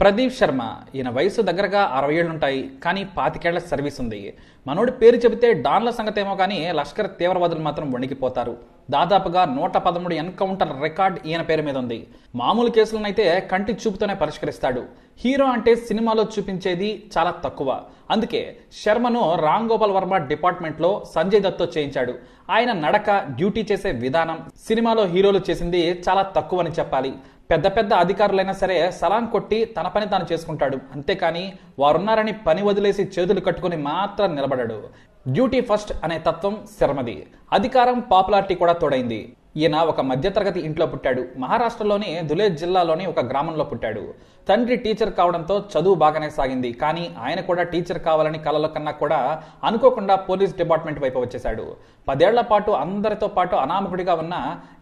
ప్రదీప్ శర్మ ఈయన వయసు దగ్గరగా అరవై ఏళ్ళుంటాయి కానీ పాతికేళ్ళ సర్వీస్ ఉంది. మనోడి పేరు చెబితే డాన్ల సంగతి ఏమో కానీ లష్కర్ తీవ్రవాదులు మాత్రం వణికిపోతారు. దాదాపుగా నూట పదమూడు ఎన్కౌంటర్ రికార్డ్ ఈయన పేరు మీద ఉంది. మామూలు కేసులనైతే కంటి చూపుతోనే పరిష్కరిస్తాడు. హీరో అంటే సినిమాలో చూపించేది చాలా తక్కువ. అందుకే శర్మను రామ్ గోపాల్ వర్మ డిపార్ట్మెంట్లో సంజయ్ దత్తో చేయించాడు. ఆయన నడక డ్యూటీ చేసే విధానం సినిమాలో హీరోలు చేసింది చాలా తక్కువని చెప్పాలి. పెద్ద పెద్ద అధికారులైనా సరే సలాం కొట్టి తన పని తాను చేసుకుంటాడు. అంతేకాని వారున్నారని పని వదిలేసి చేతులు కట్టుకుని మాత్రం నిలబడాడు. డ్యూటీ ఫస్ట్ అనే తత్వం శర్మది. అధికారం పాపులారిటీ కూడా తోడైంది. ఈయన ఒక మధ్యతరగతి ఇంట్లో పుట్టాడు. మహారాష్ట్రలోని దులే జిల్లాలోని ఒక గ్రామంలో పుట్టాడు. తండ్రి టీచర్ కావడంతో చదువు బాగానే సాగింది. కానీ ఆయన కూడా టీచర్ కావాలని కలల కన్నా కూడా అనుకోకుండా పోలీస్ డిపార్ట్మెంట్ వైపు వచ్చేశాడు. పదేళ్ళ పాటు అందరితో పాటు అనామకుడిగా ఉన్న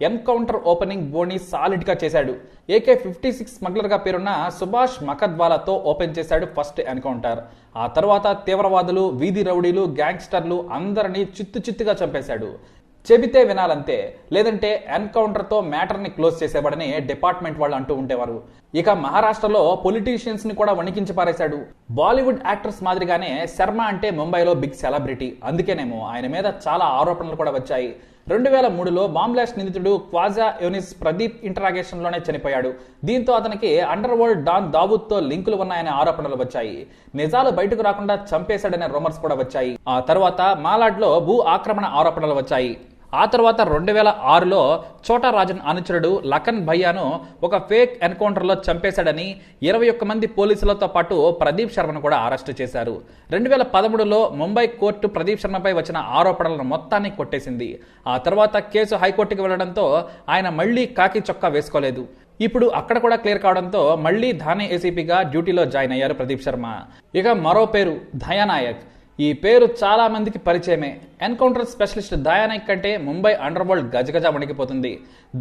ఎన్కౌంటర్ ఓపెనింగ్ బోని సాలిడ్గా చేశాడు. ఏకే ఫిఫ్టీ సిక్స్ స్మగ్లర్గా పేరున్న సుభాష్ మకద్వాలాతో ఓపెన్ చేశాడు ఫస్ట్ ఎన్కౌంటర్. ఆ తర్వాత తీవ్రవాదులు వీధి రౌడీలు గ్యాంగ్స్టర్లు అందరినీ చిత్తు చిత్తుగా చంపేశాడు. చెబితే వినాలంతే లేదంటే ఎన్కౌంటర్తో మ్యాటర్ని క్లోజ్ చేసేవాడని డిపార్ట్మెంట్ వాళ్ళు అంటూ ఉండేవారు. ఇక మహారాష్ట్రలో పొలిటీషియన్స్ని కూడా వణికించి పారేశాడు. బాలీవుడ్ యాక్టర్స్ మాదిరిగానే శర్మ అంటే ముంబైలో బిగ్ సెలబ్రిటీ. అందుకేనేమో ఆయన మీద చాలా ఆరోపణలు కూడా వచ్చాయి. రెండు వేల మూడులో బాంబ్లాస్ట్ నిందితుడు క్వాజా యోనిస్ ప్రదీప్ ఇంటరాగేషన్లోనే చనిపోయాడు. దీంతో అతనికి అండర్ వరల్డ్ డాన్ దావూద్తో లింకులు ఉన్నాయనే ఆరోపణలు వచ్చాయి. నిజాలు బయటకు రాకుండా చంపేశాడనే రూమర్స్ కూడా వచ్చాయి. ఆ తర్వాత మాలాడ్లో భూ ఆక్రమణ ఆరోపణలు వచ్చాయి. ఆ తర్వాత రెండు వేల ఆరులో చోటా రాజన్ అనుచరుడు లఖన్ భయ్యాను ఒక ఫేక్ ఎన్కౌంటర్లో చంపేశాడని ఇరవై ఒక్క మంది పోలీసులతో పాటు ప్రదీప్ శర్మను కూడా అరెస్టు చేశారు. రెండు వేల పదమూడులో ముంబై కోర్టు ప్రదీప్ శర్మపై వచ్చిన ఆరోపణలను మొత్తాన్ని కొట్టేసింది. ఆ తర్వాత కేసు హైకోర్టుకు వెళ్ళడంతో ఆయన మళ్ళీ కాకి చొక్కా వేసుకోలేదు. ఇప్పుడు అక్కడ కూడా క్లియర్ కావడంతో మళ్ళీ ధానే ఏసీపీగా డ్యూటీలో జాయిన్ అయ్యారు ప్రదీప్ శర్మ. ఇక మరో పేరు దయానాయక్ ఈ పేరు చాలా మందికి పరిచయమే. ఎన్కౌంటర్ స్పెషలిస్ట్ దయానాయక్ కంటే ముంబై అండర్ వరల్డ్ గజగజ వణికిపోతుంది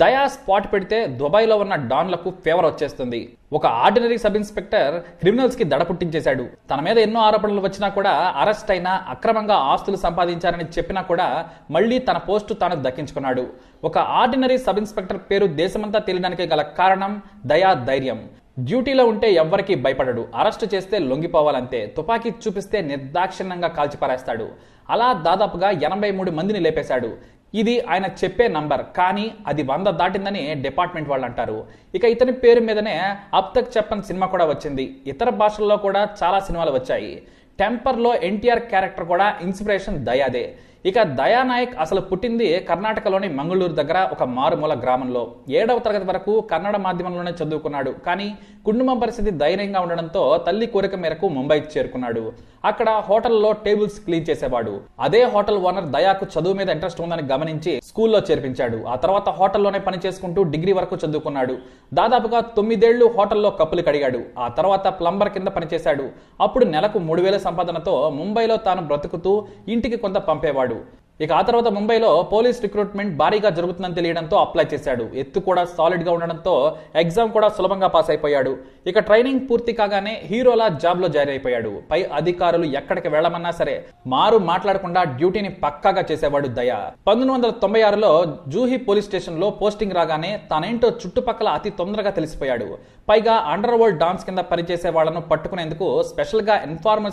దయా స్పాట్ పెడితే దుబాయ్లో ఉన్న డాన్లకు ఫేవర్ వచ్చేస్తుంది. ఒక ఆర్డినరీ సబ్ ఇన్స్పెక్టర్ క్రిమినల్స్కి దడ పుట్టించేశాడు. తన మీద ఎన్నో ఆరోపణలు వచ్చినా కూడా అరెస్ట్ అయినా అక్రమంగా ఆస్తులు సంపాదించారని చెప్పినా కూడా మళ్ళీ తన పోస్టు తాను దక్కించుకున్నాడు. ఒక ఆర్డినరీ సబ్ ఇన్స్పెక్టర్ పేరు దేశమంతా తెలియడానికి గల కారణం దయా ధైర్యం. డ్యూటీలో ఉంటే ఎవ్వరికి భయపడడు. అరెస్ట్ చేస్తే లొంగిపోవాలంతే. తుపాకీ చూపిస్తే నిర్దాక్షిణ్యంగా కాల్చిపారేస్తాడు. అలా దాదాపుగా ఎనభై మూడు మందిని లేపేశాడు. ఇది ఆయన చెప్పే నంబర్. కానీ అది వంద దాటిందని డిపార్ట్మెంట్ వాళ్ళు అంటారు ఇక ఇతని పేరు మీదనే అబ్ తక్ చెప్పన్ సినిమా కూడా వచ్చింది. ఇతర భాషల్లో కూడా చాలా సినిమాలు వచ్చాయి. టెంపర్లో ఎన్టీఆర్ క్యారెక్టర్ కూడా ఇన్స్పిరేషన్ దయాదే. ఇక దయానాయక్ అసలు పుట్టింది కర్ణాటకలోని మంగళూరు దగ్గర ఒక మారుమూల గ్రామంలో. ఏడవ తరగతి వరకు కన్నడ మాధ్యమంలోనే చదువుకున్నాడు. కానీ కుటుంబం పరిస్థితి ధైర్యంగా ఉండడంతో తల్లి కోరిక మేరకు ముంబైకి చేరుకున్నాడు. అక్కడ హోటల్లో టేబుల్స్ క్లీన్ చేసేవాడు. అదే హోటల్ ఓనర్ దయాకు చదువు మీద ఇంట్రెస్ట్ ఉందని గమనించి స్కూల్లో చేర్పించాడు. ఆ తర్వాత హోటల్లోనే పని చేసుకుంటూ డిగ్రీ వరకు చదువుకున్నాడు. దాదాపుగా తొమ్మిదేళ్ళు హోటల్లో కప్పులు కడిగాడు. ఆ తర్వాత ప్లంబర్ కింద పనిచేశాడు. అప్పుడు నెలకు మూడు వేల సంపాదనతో ముంబైలో తాను బ్రతుకుతూ ఇంటికి కొంత పంపేవాడు. ఇక ఆ తర్వాత ముంబైలో పోలీస్ రిక్రూట్మెంట్ భారీగా జరుగుతుందని తెలియడంతో అప్లై చేశాడు. ఎత్తు కూడా సాలిడ్గా ఉండడంతో ఎగ్జామ్ కూడా సులభంగా పాస్ అయిపోయాడు. ఇక ట్రైనింగ్ పూర్తి కాగానే హీరోలా జాబ్లో జాయిన్ అయిపోయాడు పై అధికారులు ఎక్కడికి వెళ్ళమన్నా సరే మారు మాట్లాడకుండా డ్యూటీని పక్కాగా చేసేవాడు దయ. పంతొమ్మిది వందల తొంభై ఆరులో జూహీ పోలీస్ స్టేషన్లో పోస్టింగ్ రాగానే తనేంటో చుట్టుపక్కల అతి తొందరగా తెలిసిపోయాడు. పైగా అండర్ వరల్డ్ డాన్స్ కింద పనిచేసే వాళ్ళను పట్టుకునేందుకు స్పెషల్గా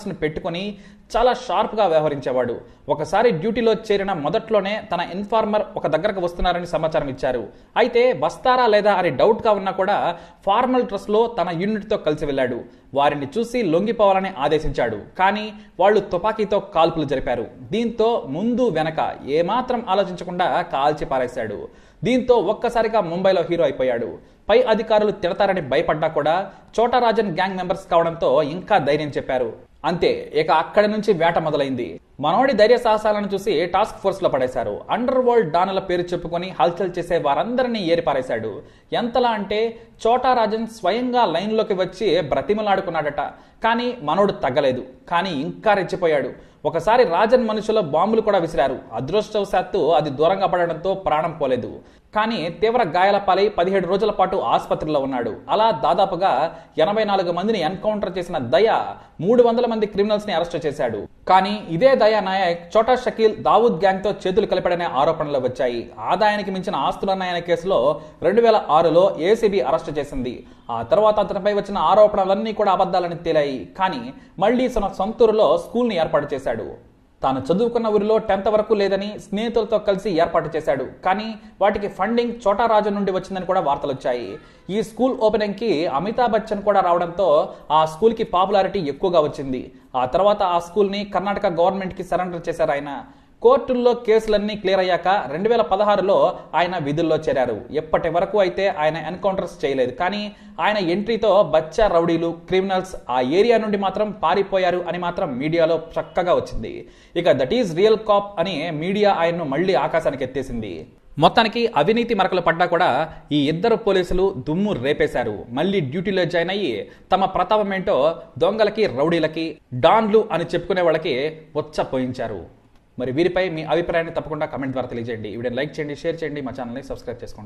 ని పెట్టుకుని చాలా షార్ప్గా వ్యవహరించేవాడు. ఒకసారి డ్యూటీలో చేరిన మొదట్లోనే తన ఇన్ఫార్మర్ ఒక దగ్గరకు వస్తున్నారని సమాచారం ఇచ్చారు. అయితే వస్తారా లేదా అని డౌట్గా ఉన్నా కూడా ఫార్మల్ డ్రెస్లో తన యూనిట్తో కలిసి వెళ్ళాడు. వారిని చూసి లొంగిపోవాలని ఆదేశించాడు. కానీ వాళ్ళు తుపాకీతో కాల్పులు జరిపారు. దీంతో ముందు వెనక ఏమాత్రం ఆలోచించకుండా కాల్చి పారేశాడు. దీంతో ఒక్కసారిగా ముంబైలో హీరో అయిపోయాడు. పై అధికారులు తిడతారని భయపడ్డా కూడా చోటరాజన్ గ్యాంగ్ మెంబర్స్ కావడంతో ఇంకా ధైర్యం చెప్పారు. అంతే ఇక అక్కడి నుంచి వేట మొదలైంది. మనోడి ధైర్య సాహసాలను చూసి టాస్క్ ఫోర్స్లో పడేశారు. అండర్ వరల్డ్ డానల పేరు చెప్పుకొని హల్చల్ చేసే వారందరినీ ఏరిపారేశాడు. ఎంతలా అంటే చోటా రాజన్ స్వయంగా లైన్లోకి వచ్చి బ్రతిమలాడుకున్నాడట. కానీ మనోడు తగ్గలేదు. కానీ ఇంకా రెచ్చిపోయాడు. ఒకసారి రాజన్ మనుషుల బాంబులు కూడా విసిరారు. అదృష్టవశాత్తు అది దూరంగా పడడంతో ప్రాణం పోలేదు. కానీ తీవ్ర గాయాల పాలై పదిహేడు రోజుల పాటు ఆసుపత్రిలో ఉన్నాడు. అలా దాదాపుగా ఎనభై నాలుగు మందిని ఎన్కౌంటర్ చేసిన దయా మూడు వందల మంది క్రిమినల్స్ని అరెస్ట్ చేశాడు. కానీ ఇదే దయా నాయక్ చోటా షకీల్ దావూద్ గ్యాంగ్తో చేతులు కలిపాడనే ఆరోపణలు వచ్చాయి. ఆదాయానికి మించిన ఆస్తులున్నాయనే కేసులో రెండు వేల ఆరులో ఏసీబీ అరెస్ట్ చేసింది. ఆ తర్వాత అతనిపై వచ్చిన ఆరోపణలన్నీ కూడా అబద్ధాలని తేలాయి. కానీ మళ్ళీ తన సొంతూరులో స్కూల్ని ఏర్పాటు చేశాడు. తాను చదువుకున్న ఊరిలో టెన్త్ వరకు లేదని స్నేహితులతో కలిసి ఏర్పాటు చేశాడు. కానీ వాటికి ఫండింగ్ చోటారాజు నుండి వచ్చిందని కూడా వార్తలు వచ్చాయి. ఈ స్కూల్ ఓపెనింగ్కి అమితాబ్ బచ్చన్ కూడా రావడంతో ఆ స్కూల్కి పాపులారిటీ ఎక్కువగా వచ్చింది. ఆ తర్వాత ఆ స్కూల్ని కర్ణాటక గవర్నమెంట్కి సరెండర్ చేశారు ఆయన. కోర్టుల్లో కేసులన్నీ క్లియర్ అయ్యాక రెండు వేల పదహారులో ఆయన విధుల్లో చేరారు. ఎప్పటి వరకు అయితే ఆయన ఎన్కౌంటర్స్ చేయలేదు. కానీ ఆయన ఎంట్రీతో బచ్చా రౌడీలు క్రిమినల్స్ ఆ ఏరియా నుండి మాత్రం పారిపోయారు అని మాత్రం మీడియాలో చక్కగా వచ్చింది. ఇక దట్ ఈజ్ రియల్ కాప్ అని మీడియా ఆయన్ను మళ్ళీ ఆకాశానికి ఎత్తేసింది. మొత్తానికి అవినీతి మరకలు పడ్డా కూడా ఈ ఇద్దరు పోలీసులు దుమ్ము రేపేశారు. మళ్ళీ డ్యూటీలో జాయిన్ అయ్యి తమ ప్రతాపం ఏంటో దొంగలకి రౌడీలకి డాన్లు అని చెప్పుకునే వాళ్ళకి వచ్చపోయించారు మరి వీరిపై మీ అభిప్రాయాన్ని తప్పకుండా కమెంట్ ద్వారా తెలియజేయండి. ఈ వీడియోని లైక్ చేయండి షేర్ చేయండి మా ఛానల్ని సబ్స్క్రైబ్ చేసుకోండి.